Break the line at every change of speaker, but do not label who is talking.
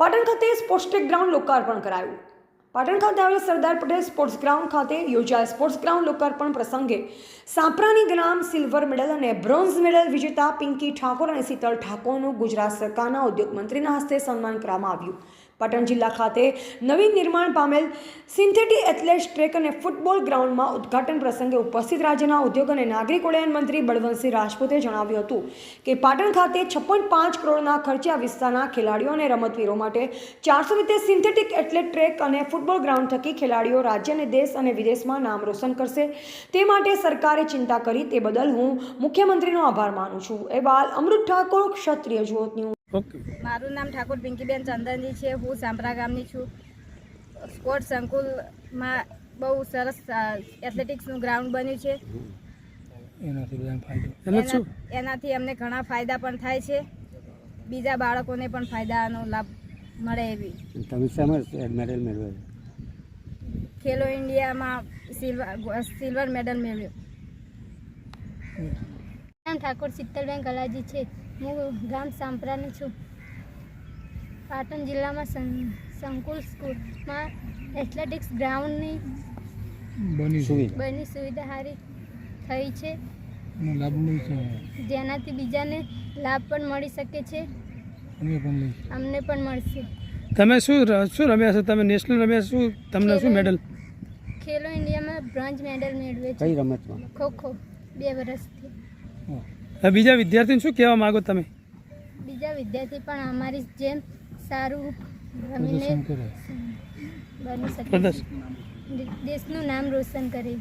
પાટણ ખાતે sports ground લોકાર્પણ કરાયું. પાટણ ખાતે આવેલ સરદાર પટેલ સ્પોર્ટ્સ ગ્રાઉન્ડ ખાતે યોજાયેલ સ્પોર્ટ્સ ગ્રાઉન્ડ લોકાર્પણ પ્રસંગે સાપરાની ગ્રામ સિલ્વર મેડલ અને બ્રોન્ઝ મેડલ વિજેતા પિંકી ઠાકોર અને શીતલ ઠાકોરનું ગુજરાત સરકારના ઉદ્યોગ મંત્રીના હસ્તે સન્માન કરવામાં આવ્યું. પાટણ જિલ્લા ખાતે નવી નિર્માણ પામેલ સિન્થેટિક એથ્લેટ ટ્રેક અને ફૂટબોલ ગ્રાઉન્ડમાં ઉદ્ઘાટન પ્રસંગે ઉપસ્થિત રાજ્યના ઉદ્યોગ અને નાગરિક ઉડ્ડયન મંત્રી બળવંતસિંહ રાજપૂતે જણાવ્યું હતું કે પાટણ ખાતે છપ્પન પાંચ કરોડના ખર્ચે આ વિસ્તારના ખેલાડીઓ અને રમતવીરો માટે ચારસો રીતે સિન્થેટિક એથ્લેટ ટ્રેક અને ફૂટબોલ ગ્રાઉન્ડ થકી ખેલાડીઓ રાજ્ય અને દેશ અને વિદેશમાં નામ રોશન કરશે. તે માટે સરકારે ચિંતા કરી તે બદલ હું મુખ્યમંત્રીનો આભાર માનું છું. એ બાદ અમૃત ઠાકોર, ક્ષત્રિય જ્યોત
ઓકે
મારું નામ ઠાકોર પિંકીબેન ચંદનજી છે. હું સાંભરા ગામની છું. સ્પોર્ટ સંકુલમાં બહુ સરસ એથ્લેટિક્સનું ગ્રાઉન્ડ બન્યું છે.
એનાથી
અમને ઘણા ફાયદા પણ થાય છે. બીજા બાળકોને પણ ફાયદાનો લાભ મળે એવી.
તમે શેમાં મેડલ મેળવ્યો
ખેલો ઇન્ડિયામાં સિલ્વર સિલ્વર મેડલ મેળવ્યો.
નામ ઠાકોર શીતલબેન કલાજી છે. હું ગામ સાંપરાની છું. પાટણ જિલ્લામાં સં- સંકુલ સ્કૂલમાં એથ્લેટિક્સ ગ્રાઉન્ડની
બની
સુવિધા.
સારી થઈ છે. જેનાથી બીજાને લાભ પણ મળી શકે છે. અમને પણ મળશે.
તમે શું શું રમ્યા છો? તમે નેશનલ રમ્યા છો? શું તમને શું મેડલ?
ખેલો ઇન્ડિયામાં બ્રોન્ઝ મેડલ મેળવે છે.
કઈ રમતમાં?
ખો બે વર્ષથી
બીજા વિદ્યાર્થીને શું કહેવા માંગો તમે?
બીજા વિદ્યાર્થી પણ અમારી જેમ સારું રમીને બની શકે. દેશનું નામ રોશન કરે.